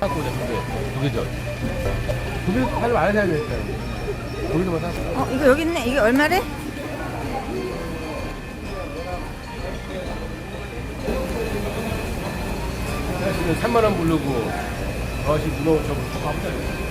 갖고 오자 근데 두개전 두개 팔면 안 해야 되니까 거기서만 사 어, 이거 여기 있네. 이게 얼마래? 지금 3만 원 부르고 다시 문어 저거 쭉 가보자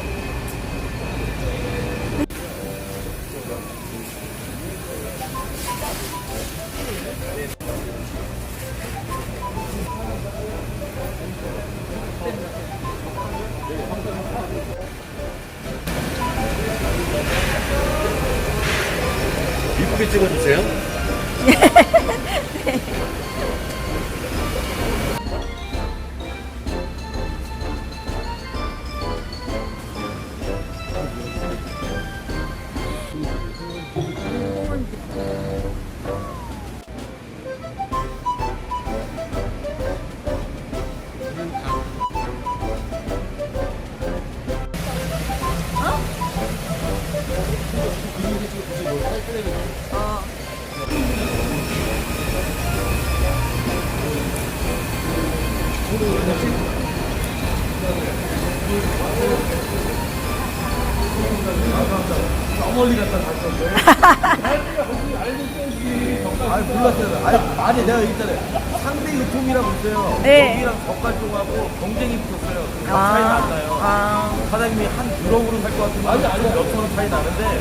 아니 몰랐어요 아니 아니 내가 있잖아요 상대 유통이라고 있어요 네. 여기랑 젓갈종하고 경쟁이 붙었어요 그 아. 안 나요 아, 사장님이 한 유럽으로 살 것 같으면 아니 아니 몇천 원 차이 나는데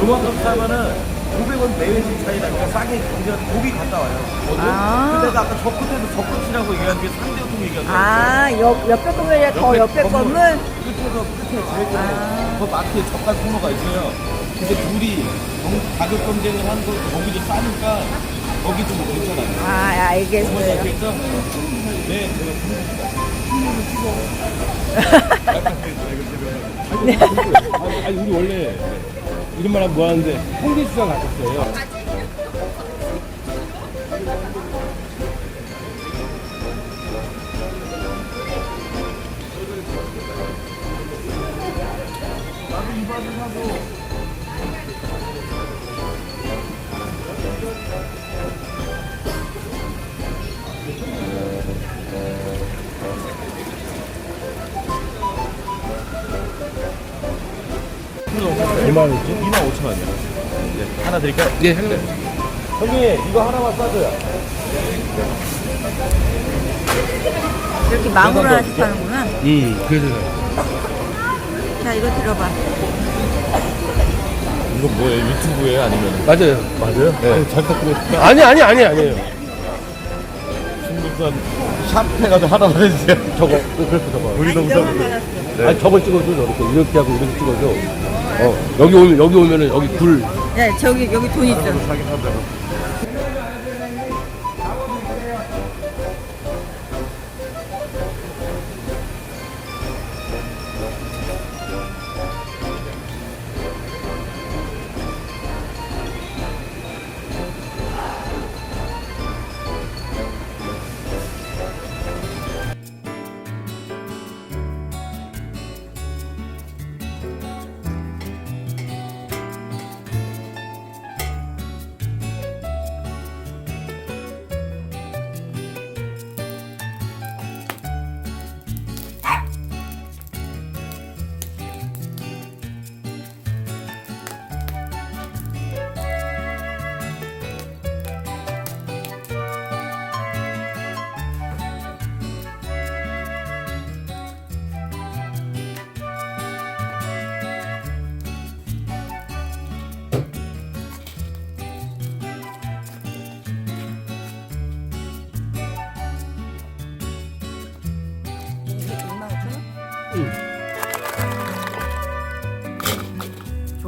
요만큼 사면은 500원 내외씩 차이 나니까 싸게 경쟁 고기 갔다 와요 아. 근데 내가 아까 젓끝에서 젓끝이라고 얘기한 게 상대 유통 얘기한 거예요 아, 옆, 옆에 건물이야. 더 옆에 건물? 끝에서 끝에 제일 끝에 아. 그 마트에 젓갈 코너가 있어요. 근데 둘이 경- 가격 경쟁을 한거 거기도 싸니까 거기도 뭐 괜찮아요. 아, 어머니 알겠어요. 아시겠죠? 네, 제가 아니, 아니 우리 원래 이런 말 하면 뭐하는데 홍대수산 갔었어요. 얼마 였지 2만 5천 원. 네, 하나 드릴까요? 예, 하나. 형님 이거 하나만 싸줘요. 이렇게 망으로 하나씩 파는구나. 음, 그래서 자, 이거 들어봐. 이거 뭐예요? 유튜브예요? 아니면 맞아요. 맞아요? 네, 잘 부탁드립니다. 아니 아니 아니 아니에요. 신분선 샵 해가지고 하나만 해주세요. 저거 그렇게 저거. 우리 아니, 동선. 너무 받았어. 아니 저거 찍어줘 저렇게 이렇게 하고 이렇게 찍어줘. 어 여기 오면 여기 오면은 여기 굴 야, 저기, 여기 돈. 사긴 한다고.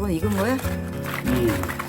저건 익은 거야? 카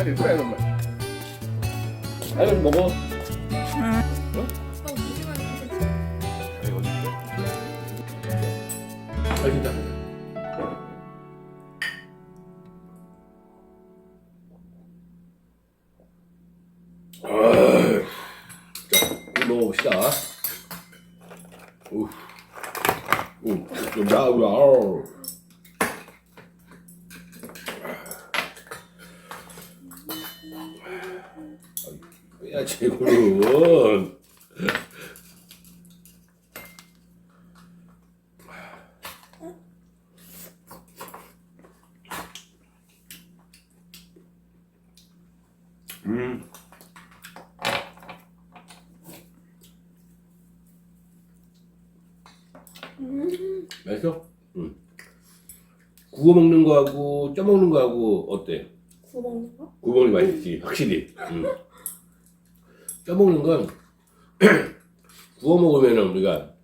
아니 그래 엄마. 아니 먹어. 아 진짜. 아, 자, 이거 먹어봅시다. 우, 우, 좀 나오 라. 야, 제구는. 음. 맛있어? 응. 구워 먹는 거하고 쪄 먹는 거하고 어때? 구워 먹는 거? 구워 먹는 게 맛있지, 확실히. 응. 쪄 먹는 건 구워 먹으면은 우리가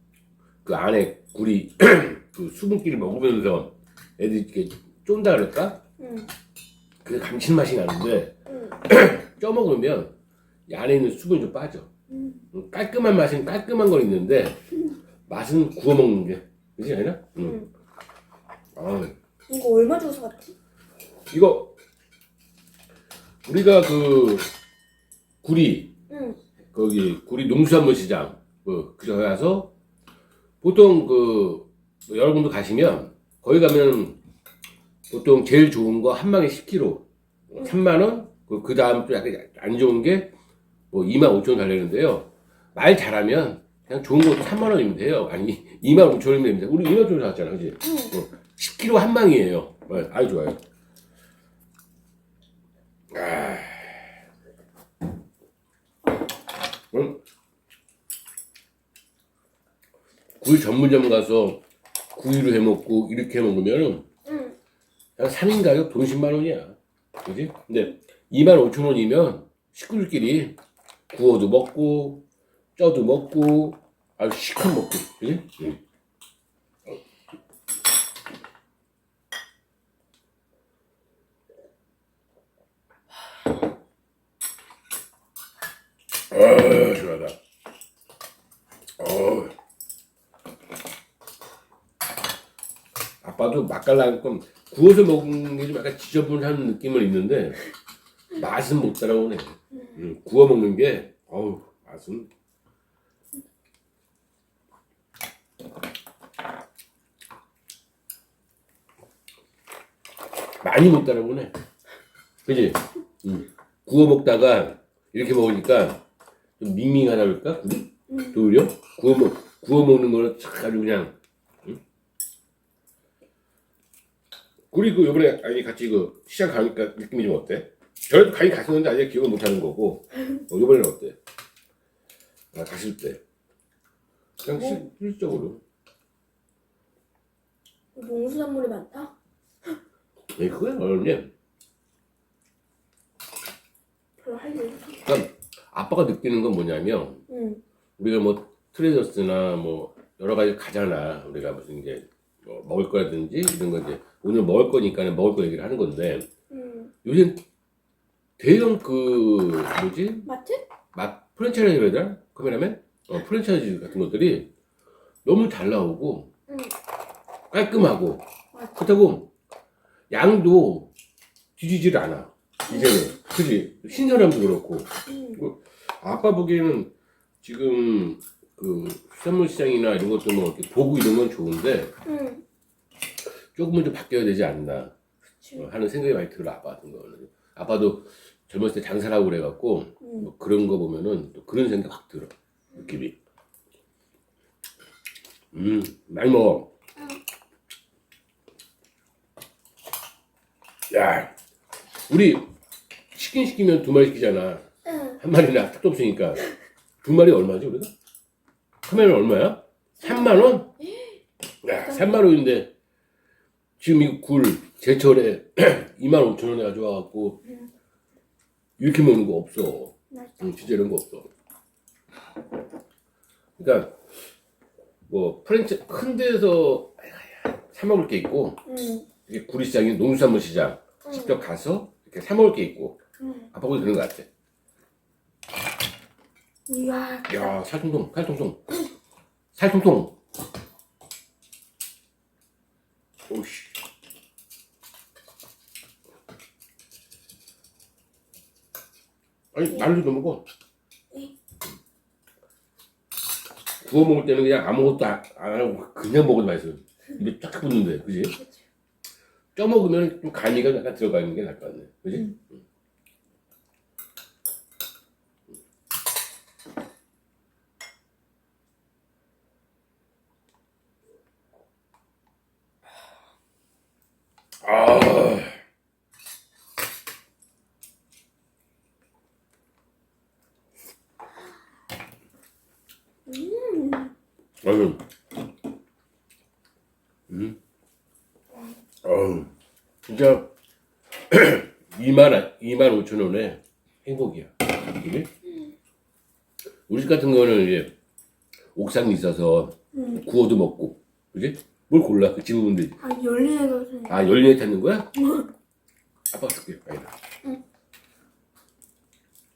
그 안에 굴이 그 수분기를 먹으면서 애들이 이렇게 쫀다 그럴까? 응. 그 감칠맛이 나는데 응. 쪄 먹으면 이 안에 있는 수분이 좀 빠져. 응. 음, 깔끔한 맛은 깔끔한 건 있는데 맛은 구워 먹는 게 그지 아니나? 응. 응. 아, 이거 얼마 주고 사갔지? 이거 우리가 그 응. 거기 구리 농수산물 시장 그 그저 가서 보통 그 여러분도 가시면 거기 가면 보통 제일 좋은 거한 방에 10kg 3만 원. 그, 그 다음 또 약간 안 좋은 게 뭐 2만 5천 원 달리는데요. 말 잘하면 그냥 좋은 거 3만 원이면 돼요. 아니 2만 5천 원이면 됩니다. 우리 2만 5천 원 샀잖아, 그지? 응. 10kg 한 방이에요. 네, 아주 좋아요. 아. 구이 전문점 가서 구이로 해 먹고 이렇게 해 먹으면 응. 그냥 3인 가격 돈 10만 원이야. 그지? 근데 2만 5천 원이면 식구들끼리 구워도 먹고 쪄도 먹고 아주 시큼 먹고 그지? 응. 아, 시원하다. 어. 아빠도 맛깔나는 건 구워서 먹는 게 좀 약간 지저분한 느낌은 있는데 맛은 못 따라오네. 음, 구워 먹는 게 어우 맛은 많이 못 따라오네. 그지? 음. 구워 먹다가 이렇게 먹으니까 좀 밍밍하다 그럴까? 그지? 응. 오히려 구워 먹 구워 먹는 거는 참 아주 그냥 응? 우리 그 요번에 아니 같이 그 시장 가니까 느낌이 좀 어때? 저도 가긴 갔었는데 아직 기억을 못 하는 거고 어, 요번에는 어때? 아, 갔을 때 그냥 실, 실적으로 농수산물이 많다? 네, 그거야 어렵냐? 별로 할 일. 없어. 아빠가 느끼는 건 뭐냐면 응. 우리가 뭐 트레저스나 뭐 여러 가지 가잖아. 우리가 무슨 이제 뭐 먹을 거라든지 이런 거 이제 오늘 먹을 거니까 먹을 거 얘기를 하는 건데 응. 요새 대형 그 뭐지 마트? 맛 프랜차이즈 되나? 카메라맨? 어 프랜차이즈 같은 것들이 너무 잘 나오고 응. 깔끔하고 맞아. 그렇다고 양도 뒤지질 않아 이제는 그지 신선함도 그렇고 응. 아빠 보기에는 지금 그 수산물 시장이나 이런 것도 뭐 이렇게 보고 이런 건 좋은데 응. 조금은 좀 바뀌어야 되지 않나 그치. 어, 하는 생각이 많이 들어 아빠 같은 거는 아빠도 젊었을 때 장사를 하고 그래갖고 응. 뭐 그런 거 보면은 또 그런 생각 확 들어 느낌이 음 많이 먹어 야 우리 치킨 시키면 두 마리 시키잖아 응. 한 마리나 택도 없으니까 두 마리 얼마지 우리가? 카메라 얼마야? 3만 원? 야 3만 원인데 지금 이굴 제철에 2만 5천 원에 가져와갖고 이렇게 먹는 거 없어. 응, 진짜 이런 거 없어 그러니까 뭐 프랜차이즈 큰 데서 사 먹을 게 있고 응. 이게 구리시장이 농수산물 시장 응. 직접 가서 이렇게 사 먹을 게 있고 응. 아빠 보기 그런 것 같아. 이야. 야, 살통통, 살통통. 살통통. 아니, 날도 먹어. 구워 먹을 때는 그냥 아무것도 안, 안 하고 그냥 먹어도 맛있어. 입에 쫙 붙는데, 그지? 쪄 먹으면 좀 간이가 약간 들어가 있는 게 나을 것 같네. 그지? 응. 아. 음. 아유. 음. 어우. 진짜 2만 2만 5천 원에 행복이야. 이게 우리 집 같은 거는 이제 옥상이 있어서 음. 구워도 먹고, 그지? 뭘 골라? 그 집은 되지. 아 열린 애가 좀. 아 열린에 탔는 거야? 아빠 줄게. 아니다.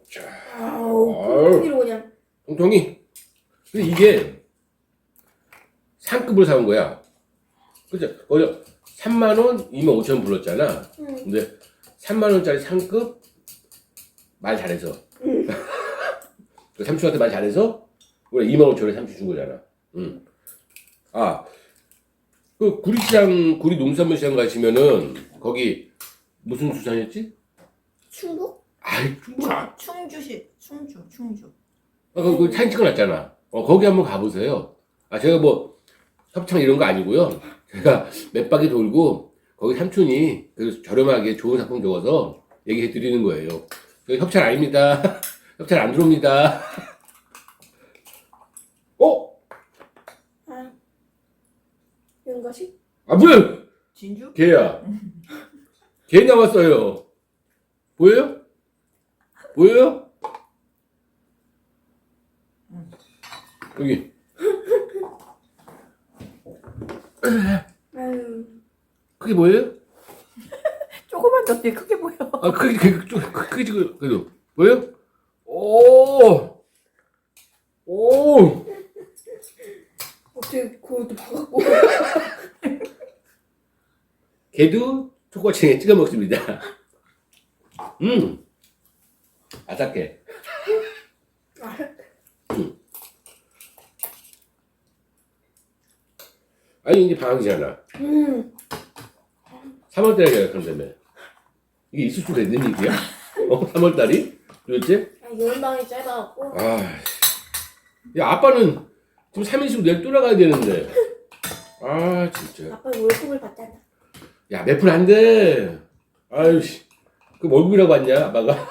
자, 아우. 아유. 콩콩이로 그냥. 통통이. 근데 이게 상급을 사온 거야. 그죠? 어제 3만 원, 2만 5천 원 불렀잖아. 응. 근데 3만 원짜리 상급 말 잘해서. 응. 그 삼촌한테 말 잘해서 우리 2만 5천 원에 삼촌 준 거잖아. 응. 아, 그 구리시장, 구리 농산물 시장 가시면은 거기 무슨 수산이었지? 충북? 아이, 아, 충주시 충주 충주. 아, 그, 그 사진 찍어놨잖아. 어, 거기 한번 가보세요. 아, 제가 뭐, 협찬 이런 거 아니고요. 제가 몇 바퀴 돌고, 거기 삼촌이 그 저렴하게 좋은 상품 줘서 얘기해 드리는 거예요. 저 협찬 아닙니다. 협찬 안 들어옵니다. 어? 아. 연가시? 아, 뭐야! 진주? 개야. 개 나왔어요. 보여요? 보여요? 여기. 아유. 그게 뭐예요? 조그만 졌지 크게 보여. 아, 크게, 크게, 좀 크게 지금, 그래도. 보여요? 오! 오! 어떻게 또 봐갖고. 개도 초코칩에 찍어 먹습니다. 음! 아삭해. 아. 아니, 이제 방학이잖아. 음. 3월달에 계약한다며. 이게 있을 수가 있는 얘기야? 어, 3월달이? 도대체? 아 여름방이 짧아갖고. 아, 야, 아빠는 지금 3일 쉬고 내일 또 나가야 되는데. 아, 진짜. 아빠 월급을 받잖아. 야, 몇 푼 안 돼. 아유, 씨. 그 월급이라고 왔냐, 아빠가?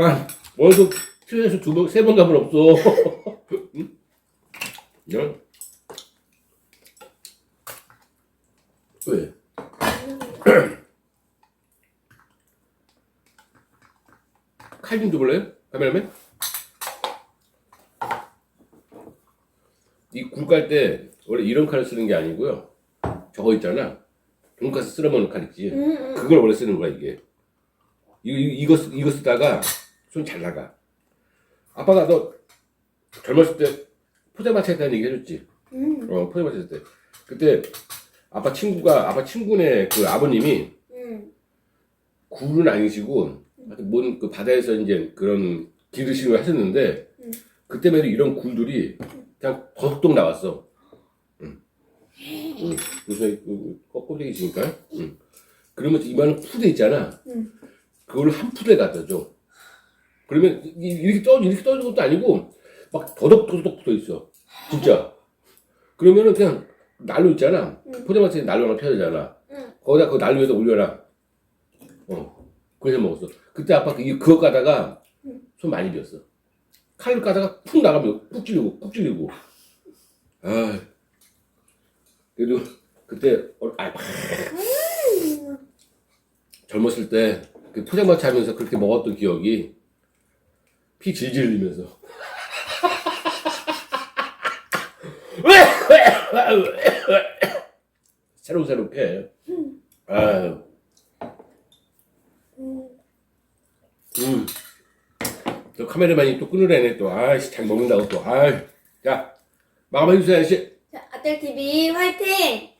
아, 월급 최소 두 번, 세 번 가면 없어. 응? 야. 왜? 칼 좀 줘볼래요? 카메라맨? 이 굴 깔 때 원래 이런 칼을 쓰는 게 아니고요. 저거 있잖아. 돈가스 쓸어 먹는 칼 있지. 음. 그걸 원래 쓰는 거야 이게. 이거 이거 쓰- 이거 쓰다가 손 잘 나가. 아빠가 너 젊었을 때 포장마차 했다는 얘기 해줬지. 음. 어 포장마차 했을 때. 그때 아빠 친구가 아빠 친구네 그 아버님이 음. 굴은 아니시고 하여튼 뭔그 바다에서 이제 그런 기르시는 걸 하셨는데 음. 그때만 해도 이런 굴들이 그냥 더덕 나왔어. 응. 응. 요새 그 껍데기 지니까. 응. 그러면 이만한 푸대 있잖아. 음. 그걸 한 푸대 갖다 줘. 그러면 이- 이렇게 떠 이렇게 떠는 것도 아니고 막 더덕더덕 붙어 있어. 진짜. 그러면은 그냥 난로 있잖아. 응. 포장마차에 난로 하나 펴야 되잖아. 응. 거기다 그 난로 위에다 올려라. 어. 그래서 먹었어. 그때 아빠 그, 그거 까다가 응. 손 많이 비었어. 칼을 까다가 푹 나가면 푹 찔리고 푹 찔리고. 아. 그래도 그때 어, 아, 음. 젊었을 때 그 포장마차 하면서 그렇게 먹었던 기억이 피 질질 흘리면서. 새록새록해. 아유, 음. 음. 또 카메라만이 또 끊으래네 또. 아이씨, 잘 먹는다고 또. 아이, 자, 마감해 주세요, 아저씨. 자, 아들 TV 화이팅!